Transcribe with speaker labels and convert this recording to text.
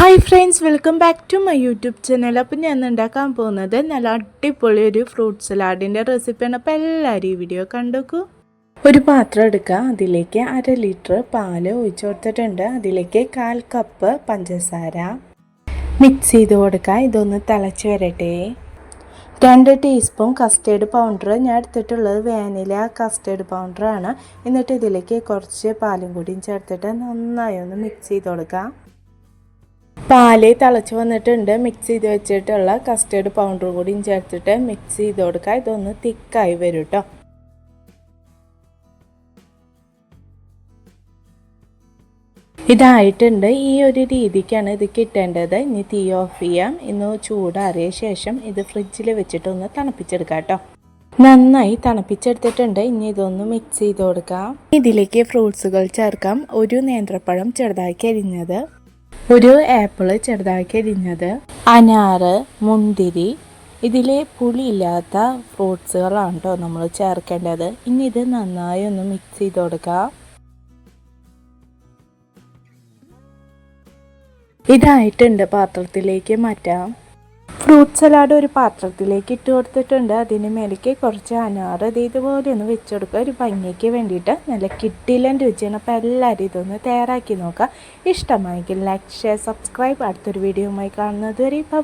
Speaker 1: Hi friends welcome back to my YouTube channel appam ഞാൻ ഉണ്ടാക്കാൻ പോകുന്നത് നല്ല അടിപൊളി ഒരു ഫ്രൂട്ട് സലാഡിന്റെ റെസിപ്പിയാണ് അപ്പോൾ എല്ലാവരും ഈ വീഡിയോ കണ്ടോക്കൂ. ഒരു പാത്രം എടുക്കുക. അതിലേക്ക് അര ലിറ്റർ പാൽ ഒഴിച്ചു കൊടുത്തിട്ടുണ്ട്. അതിലേക്ക് കാൽ കപ്പ് പഞ്ചസാര. മിക്സ് ചെയ്ത് കൊടുക്കുക. ഇതൊന്ന് തിളച്ച് വരട്ടെ. രണ്ട് ടീസ്പൂൺ കസ്റ്റേർഡ് പൗഡർ ഞാൻ എടുത്തിട്ടുള്ളത് വാനില കസ്റ്റേർഡ് പൗഡറാണ് എന്നിട്ട് ഇതിലേക്ക് കുറച്ച് പാലും കൂടിയും ചേർത്തിട്ട് നന്നായി ഒന്ന് മിക്സ് ചെയ്ത് കൊടുക്കുക. പാൽ തിളച്ച് വന്നിട്ടുണ്ട്. മിക്സ് ചെയ്ത് വെച്ചിട്ടുള്ള കസ്റ്റേർഡ് പൗഡർ കൂടി ചേർത്തിട്ട് മിക്സ് ചെയ്ത് കൊടുക്കുക. ഇതൊന്ന് തിക്കായി വരും കേട്ടോ ഇതായിട്ടുണ്ട്. ഈ ഒരു രീതിക്കാണ് ഇത് കിട്ടേണ്ടത്. ഇനി തീ ഓഫ് ചെയ്യാം. ഇന്ന് ചൂടാറിയ ശേഷം ഇത് ഫ്രിഡ്ജിൽ വെച്ചിട്ടൊന്ന് തണുപ്പിച്ചെടുക്കാം കേട്ടോ നന്നായി തണുപ്പിച്ചെടുത്തിട്ടുണ്ട്. ഇനി ഇതൊന്ന് മിക്സ് ചെയ്ത് കൊടുക്കാം. ഇതിലേക്ക് ഫ്രൂട്ട്സുകൾ ചേർക്കാം. ഒരു നേന്ത്രപ്പഴം ചെറുതാക്കി അരിഞ്ഞത് ഒരു ആപ്പിൾ ചെറുതാക്കി അരിഞ്ഞത്. അനാറ് മുന്തിരി ഇതിലെ പുളിയില്ലാത്ത ഫ്രൂട്ട്സുകളാണ് കേട്ടോ നമ്മൾ ചേർക്കേണ്ടത്. ഇനി ഇത് നന്നായി ഒന്ന് മിക്സ് ചെയ്ത് കൊടുക്കാം. ഇതായിട്ടുണ്ട് പാത്രത്തിലേക്ക് മാറ്റാം. ഫ്രൂട്ട് സലാഡ് ഒരു പാത്രത്തിലേക്ക് ഇട്ട് കൊടുത്തിട്ടുണ്ട്. അതിന് മേലേക്ക് കുറച്ച് അനാറ് ഇത് ഇതുപോലെ ഒന്ന് വെച്ച് കൊടുക്കുക. ഒരു ഭംഗിക്ക് വേണ്ടിയിട്ട് നല്ല കിട്ടിയില്ല രുചിയാണ് അപ്പോൾ എല്ലാവരും ഇതൊന്ന് തയ്യാറാക്കി നോക്കുക. ഇഷ്ടമായെങ്കിൽ ലൈക്ക് ഷെയർ സബ്സ്ക്രൈബ് അടുത്തൊരു വീഡിയോയുമായി കാണുന്നത് വരെ ബൈ